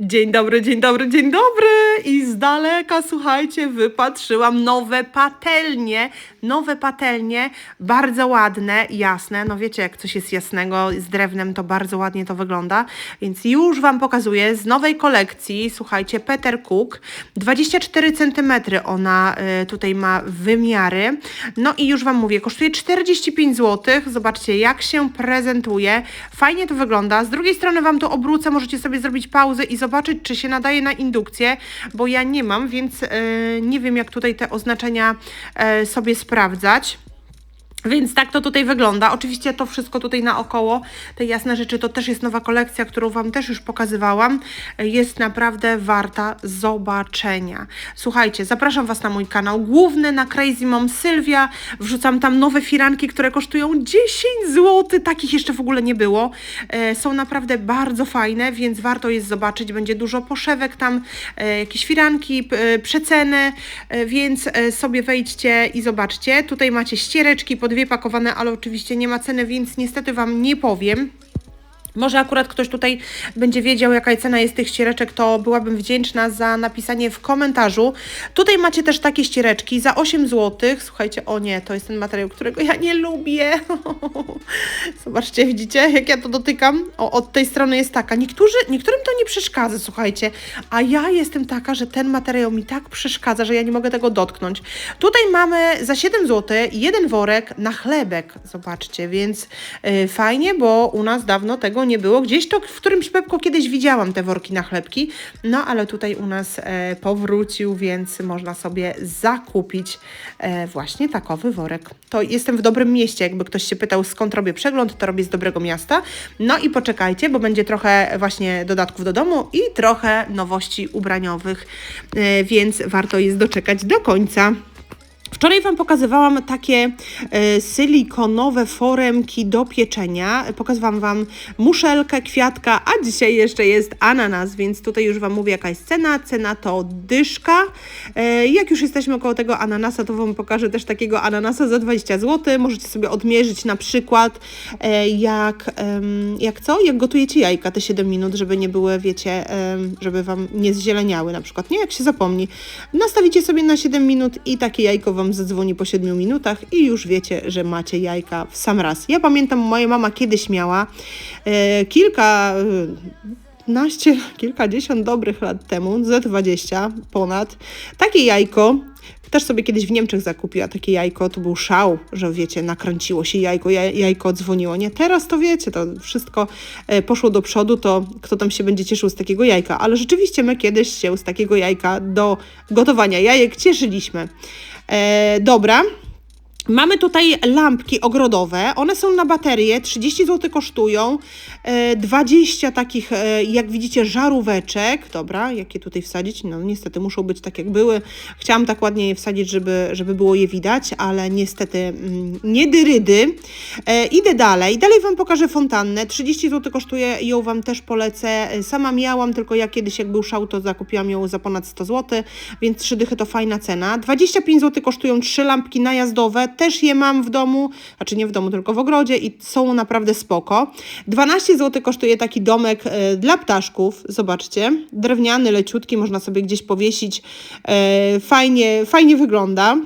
Dzień dobry, dzień dobry, dzień dobry! I z daleka, słuchajcie, wypatrzyłam nowe patelnie. Nowe patelnie, bardzo ładne, jasne. No wiecie, jak coś jest jasnego z drewnem, to bardzo ładnie to wygląda. Więc już Wam pokazuję z nowej kolekcji, słuchajcie, Peter Cook. 24 cm ona y, tutaj ma wymiary. No i już Wam mówię, kosztuje 45 zł. Zobaczcie, jak się prezentuje. Fajnie to wygląda. Z drugiej strony Wam to obrócę, możecie sobie zrobić pauzę i zobaczyć, czy się nadaje na indukcję, bo ja nie mam, więc e, nie wiem, jak tutaj te oznaczenia e, sobie sprawdzać. Więc tak to tutaj wygląda. Oczywiście to wszystko tutaj naokoło, te jasne rzeczy, to też jest nowa kolekcja, którą Wam też już pokazywałam. Jest naprawdę warta zobaczenia. Słuchajcie, zapraszam Was na mój kanał główny, na Crazy Mom Sylwia. Wrzucam tam nowe firanki, które kosztują 10 zł. Takich jeszcze w ogóle nie było. E, są naprawdę bardzo fajne, więc warto jest zobaczyć. Będzie dużo poszewek tam, e, jakieś firanki, e, przeceny, więc sobie wejdźcie i zobaczcie. Tutaj macie ściereczki po dwie pakowane, ale oczywiście nie ma ceny, więc niestety Wam nie powiem. Może akurat ktoś tutaj będzie wiedział, jaka cena jest tych ściereczek, to byłabym wdzięczna za napisanie w komentarzu. Tutaj macie też takie ściereczki za 8 zł. Słuchajcie, o nie, to jest ten materiał, którego ja nie lubię. Zobaczcie, widzicie, jak ja to dotykam? O, od tej strony jest taka. Niektórzy, niektórym to nie przeszkadza, słuchajcie, a ja jestem taka, że ten materiał mi tak przeszkadza, że ja nie mogę tego dotknąć. Tutaj mamy za 7 zł jeden worek na chlebek, zobaczcie, więc yy, fajnie, bo u nas dawno tego nie było. Gdzieś to w którymś Pepko kiedyś widziałam te worki na chlebki, no ale tutaj u nas e, powrócił, więc można sobie zakupić e, właśnie takowy worek. To jestem w dobrym mieście, jakby ktoś się pytał skąd robię przegląd, to robię z dobrego miasta. No i poczekajcie, bo będzie trochę właśnie dodatków do domu i trochę nowości ubraniowych, e, więc warto jest doczekać do końca. Wczoraj Wam pokazywałam takie e, silikonowe foremki do pieczenia. Pokazywałam Wam muszelkę, kwiatka, a dzisiaj jeszcze jest ananas, więc tutaj już Wam mówię jaka jest cena. Cena to dyszka. E, jak już jesteśmy około tego ananasa, to Wam pokażę też takiego ananasa za 20 zł. Możecie sobie odmierzyć na przykład e, jak, jak co? Jak gotujecie jajka te 7 minut, żeby nie były, wiecie, żeby Wam nie zzieleniały na przykład, nie? Jak się zapomni. Nastawicie sobie na 7 minut i takie jajko Wam zadzwoni po 7 minutach i już wiecie, że macie jajka w sam raz. Ja pamiętam, moja mama kiedyś miała e, kilka... E, naście, kilkadziesiąt dobrych lat temu, ze 20 ponad, takie jajko, też sobie kiedyś w Niemczech zakupiła takie jajko, to był szał, że wiecie, nakręciło się jajko, jaj, jajko dzwoniło, nie? Teraz to wiecie, to wszystko e, poszło do przodu, to kto tam się będzie cieszył z takiego jajka, ale rzeczywiście my kiedyś się z takiego jajka do gotowania jajek cieszyliśmy. E, dobra. Mamy tutaj lampki ogrodowe. One są na baterię, 30 zł kosztują. E, 20 takich, e, jak widzicie, żaróweczek. Dobra, jakie tutaj wsadzić? No niestety muszą być tak jak były. Chciałam tak ładnie je wsadzić, żeby, żeby było je widać, ale niestety mm, nie dyrydy. E, idę dalej. Dalej Wam pokażę fontannę. 30 zł kosztuje, ją Wam też polecę. E, Sama miałam, tylko ja kiedyś jak był szał, to zakupiłam ją za ponad 100 zł, więc 3 dychy to fajna cena. 25 zł kosztują trzy lampki najazdowe też je mam w domu, znaczy nie w domu, tylko w ogrodzie i są naprawdę spoko. 12 zł kosztuje taki domek e, dla ptaszków, zobaczcie, drewniany, leciutki, można sobie gdzieś powiesić, e, fajnie, fajnie wygląda.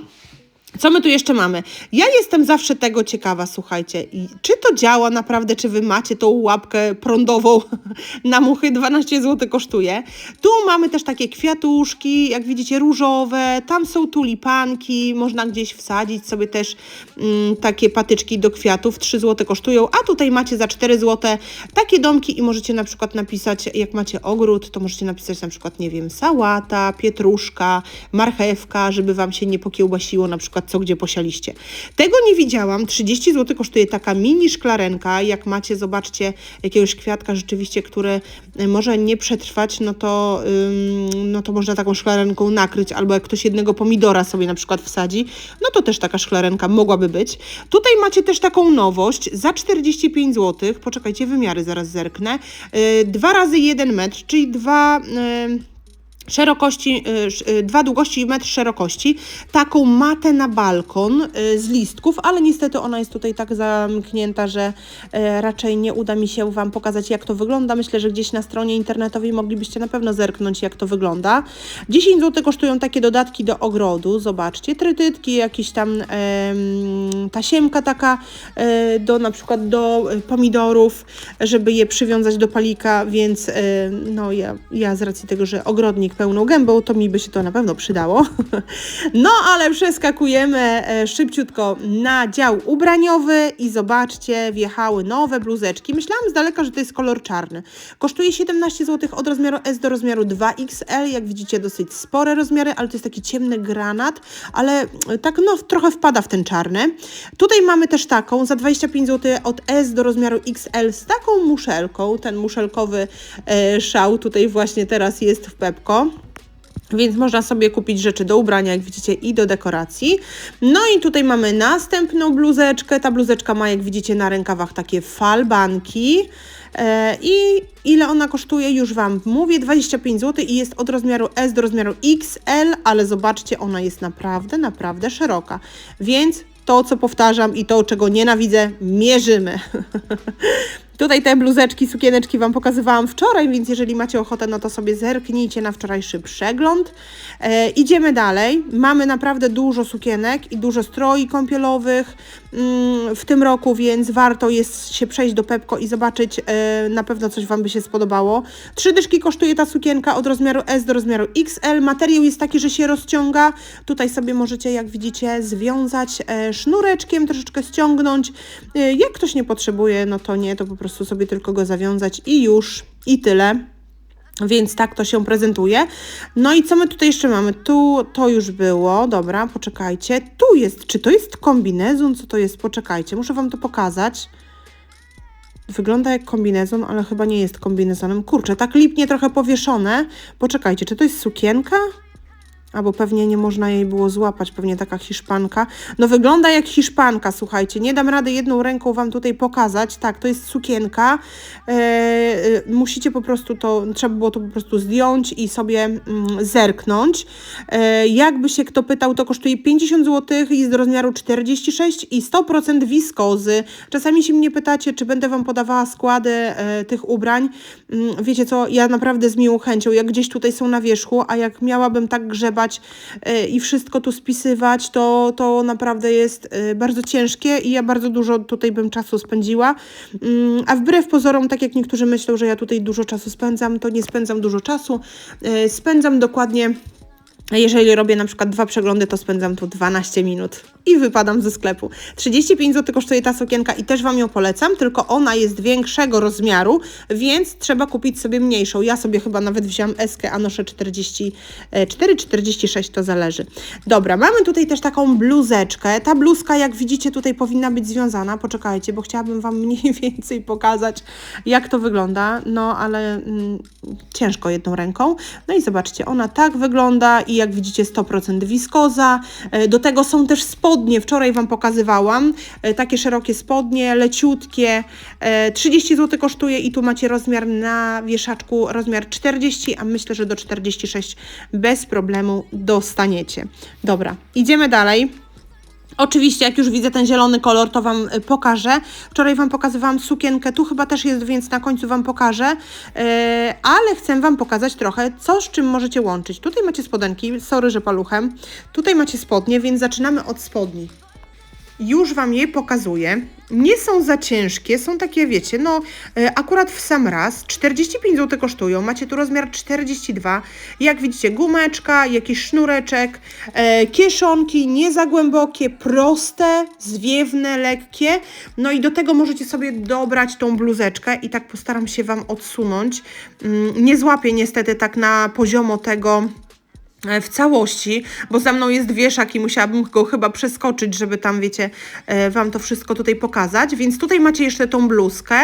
Co my tu jeszcze mamy? Ja jestem zawsze tego ciekawa, słuchajcie, i czy to działa naprawdę, czy wy macie tą łapkę prądową na muchy, 12 zł kosztuje. Tu mamy też takie kwiatuszki, jak widzicie, różowe, tam są tulipanki, można gdzieś wsadzić sobie też mm, takie patyczki do kwiatów, 3 zł kosztują, a tutaj macie za 4 zł takie domki i możecie na przykład napisać, jak macie ogród, to możecie napisać na przykład, nie wiem, sałata, pietruszka, marchewka, żeby wam się nie pokiełbasiło na przykład co gdzie posialiście. Tego nie widziałam. 30 zł kosztuje taka mini szklarenka. Jak macie, zobaczcie, jakiegoś kwiatka rzeczywiście, który może nie przetrwać, no to, ym, no to można taką szklarenką nakryć. Albo jak ktoś jednego pomidora sobie na przykład wsadzi, no to też taka szklarenka mogłaby być. Tutaj macie też taką nowość za 45 zł. Poczekajcie, wymiary zaraz zerknę. Yy, dwa razy jeden metr, czyli dwa... Yy, szerokości, y, y, dwa długości i metr szerokości, taką matę na balkon y, z listków, ale niestety ona jest tutaj tak zamknięta, że raczej nie uda mi się Wam pokazać jak to wygląda. Myślę, że gdzieś na stronie internetowej moglibyście na pewno zerknąć jak to wygląda. 10 zł kosztują takie dodatki do ogrodu, zobaczcie, trytytki, jakieś tam em, tasiemka taka e, do na przykład do pomidorów, żeby je przywiązać do palika, więc e, no ja, ja z racji tego, że ogrodnik pełną gębą, to mi by się to na pewno przydało. No ale przeskakujemy e, szybciutko na dział ubraniowy i zobaczcie, wjechały nowe bluzeczki. Myślałam z daleka, że to jest kolor czarny. Kosztuje 17 zł od rozmiaru S do rozmiaru 2XL. Jak widzicie, dosyć spore rozmiary, ale to jest taki ciemny granat, ale e, tak no trochę wpada w ten czarny. Tutaj mamy też taką za 25 zł od S do rozmiaru XL z taką muszelką. Ten muszelkowy e, szał tutaj właśnie teraz jest w Pepko. Więc można sobie kupić rzeczy do ubrania, jak widzicie, i do dekoracji. No i tutaj mamy następną bluzeczkę. Ta bluzeczka ma, jak widzicie, na rękawach takie falbanki. E, I ile ona kosztuje, już Wam mówię, 25 zł i jest od rozmiaru S do rozmiaru XL, ale zobaczcie, ona jest naprawdę, naprawdę szeroka. Więc to, co powtarzam i to, czego nienawidzę, mierzymy. Tutaj te bluzeczki, sukieneczki Wam pokazywałam wczoraj, więc jeżeli macie ochotę, no to sobie zerknijcie na wczorajszy przegląd. E, idziemy dalej. Mamy naprawdę dużo sukienek i dużo stroi kąpielowych mm, w tym roku, więc warto jest się przejść do Pepko i zobaczyć, e, na pewno coś Wam by się spodobało. Trzy dyszki kosztuje ta sukienka od rozmiaru S do rozmiaru XL. Materiał jest taki, że się rozciąga. Tutaj sobie możecie, jak widzicie, związać e, sznureczkiem, troszeczkę ściągnąć. E, jak ktoś nie potrzebuje, no to nie, to po prostu sobie tylko go zawiązać i już, i tyle. Więc tak to się prezentuje. No i co my tutaj jeszcze mamy? Tu to już było, dobra, poczekajcie. Tu jest, czy to jest kombinezon? Co to jest? Poczekajcie, muszę Wam to pokazać. Wygląda jak kombinezon, ale chyba nie jest kombinezonem. Kurczę, tak lipnie trochę powieszone. Poczekajcie, czy to jest sukienka? Albo pewnie nie można jej było złapać, pewnie taka hiszpanka. No wygląda jak hiszpanka, słuchajcie. Nie dam rady jedną ręką Wam tutaj pokazać. Tak, to jest sukienka. E, e, musicie po prostu to, trzeba było to po prostu zdjąć i sobie mm, zerknąć. E, jakby się kto pytał, to kosztuje 50 zł, jest do rozmiaru 46 i 100% wiskozy. Czasami się mnie pytacie, czy będę Wam podawała składy e, tych ubrań. Mm, wiecie co, ja naprawdę z miłą chęcią, jak gdzieś tutaj są na wierzchu, a jak miałabym tak grzebać e, i wszystko tu spisywać, to, to naprawdę jest e, bardzo ciężkie i ja bardzo dużo tutaj bym czasu spędziła. Mm, A wbrew pozorom, tak jak niektórzy myślą, że ja tutaj dużo czasu spędzam, to nie spędzam dużo czasu. E, Spędzam dokładnie jeżeli robię na przykład dwa przeglądy, to spędzam tu 12 minut i wypadam ze sklepu. 35 zł kosztuje ta sukienka i też Wam ją polecam, tylko ona jest większego rozmiaru, więc trzeba kupić sobie mniejszą. Ja sobie chyba nawet wziąłam eskę, a noszę 44, 46, to zależy. Dobra, mamy tutaj też taką bluzeczkę. Ta bluzka, jak widzicie, tutaj powinna być związana. Poczekajcie, bo chciałabym Wam mniej więcej pokazać, jak to wygląda. No, ale mm, ciężko jedną ręką. No i zobaczcie, ona tak wygląda i jak widzicie 100% wiskoza. E, Do tego są też spodnie, wczoraj Wam pokazywałam, E, takie szerokie spodnie, leciutkie, E, 30 zł kosztuje i tu macie rozmiar na wieszaczku, rozmiar 40, a myślę, że do 46 bez problemu dostaniecie. Dobra, idziemy dalej. Oczywiście, jak już widzę ten zielony kolor, to Wam y, pokażę. Wczoraj Wam pokazywałam sukienkę, tu chyba też jest, więc na końcu Wam pokażę. Yy, ale chcę Wam pokazać trochę, co z czym możecie łączyć. Tutaj macie spodenki, sorry, że paluchem. Tutaj macie spodnie, więc zaczynamy od spodni. Już Wam je pokazuję. Nie są za ciężkie, są takie, wiecie, no e, akurat w sam raz. 45 zł kosztują, macie tu rozmiar 42. Jak widzicie, gumeczka, jakiś sznureczek, e, kieszonki nie za głębokie, proste, zwiewne, lekkie. No i do tego możecie sobie dobrać tą bluzeczkę i tak postaram się Wam odsunąć. Mm, Nie złapię niestety tak na poziomo tego w całości, bo za mną jest wieszak i musiałabym go chyba przeskoczyć, żeby tam, wiecie, e, Wam to wszystko tutaj pokazać. Więc tutaj macie jeszcze tą bluzkę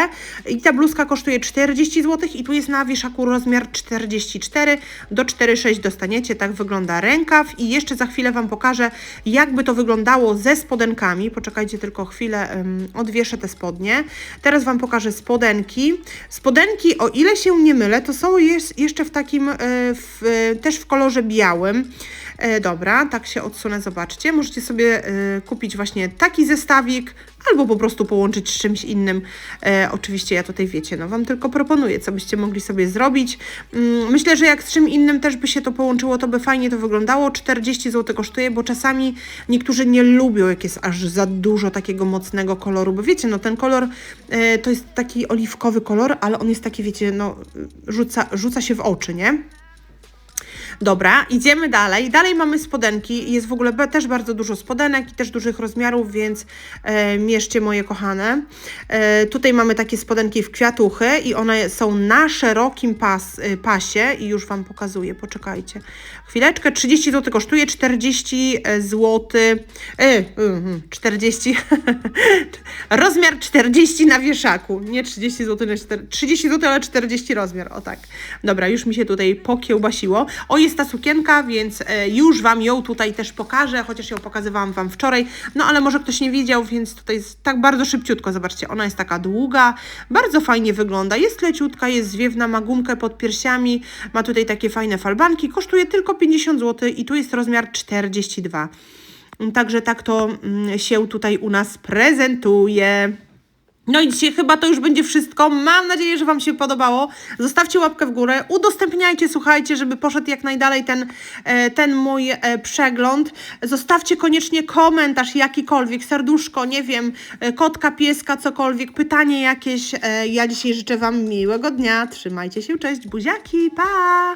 i ta bluzka kosztuje 40 zł i tu jest na wieszaku rozmiar 44 do 46 dostaniecie. Tak wygląda rękaw i jeszcze za chwilę Wam pokażę, jakby to wyglądało ze spodenkami. Poczekajcie tylko chwilę, odwieszę te spodnie. Teraz Wam pokażę spodenki. Spodenki, o ile się nie mylę, to są jeszcze w takim, e, w, e, też w kolorze białym. E, dobra, tak się odsunę, zobaczcie. Możecie sobie e, kupić właśnie taki zestawik, albo po prostu połączyć z czymś innym. E, oczywiście ja tutaj wiecie, no Wam tylko proponuję, co byście mogli sobie zrobić. Mm, myślę, że jak z czym innym też by się to połączyło, to by fajnie to wyglądało. 40 zł kosztuje, bo czasami niektórzy nie lubią, jak jest aż za dużo takiego mocnego koloru, bo wiecie, no ten kolor to jest taki oliwkowy kolor, ale on jest taki, wiecie, no rzuca, rzuca się w oczy, nie? Dobra, idziemy dalej. Dalej mamy spodenki. Jest w ogóle też bardzo dużo spodenek i też dużych rozmiarów, więc e, moje kochane. E, tutaj mamy takie spodenki w kwiatuchy i one są na szerokim pas, e, pasie i już Wam pokazuję. Poczekajcie. Chwileczkę. 30 zł kosztuje, 40 zł. E, mhm, 40. rozmiar 40 na wieszaku. Nie 30 zł na 4, 30 zł, ale 40 rozmiar. O tak. Dobra, już mi się tutaj pokiełbasiło. O, jest ta sukienka, więc e, już Wam ją tutaj też pokażę, chociaż ją pokazywałam Wam wczoraj. No ale może ktoś nie wiedział, więc tutaj jest tak bardzo szybciutko. Zobaczcie, ona jest taka długa, bardzo fajnie wygląda. Jest leciutka, jest zwiewna, ma gumkę pod piersiami, ma tutaj takie fajne falbanki. Kosztuje tylko 50 zł i tu jest rozmiar 42. Także tak to mm, się tutaj u nas prezentuje. No i dzisiaj chyba to już będzie wszystko. Mam nadzieję, że Wam się podobało. Zostawcie łapkę w górę, udostępniajcie, słuchajcie, żeby poszedł jak najdalej ten, e, ten mój e, przegląd. Zostawcie koniecznie komentarz jakikolwiek, serduszko, nie wiem, e, kotka, pieska, cokolwiek, pytanie jakieś. Ja dzisiaj życzę Wam miłego dnia. Trzymajcie się, cześć, buziaki, pa!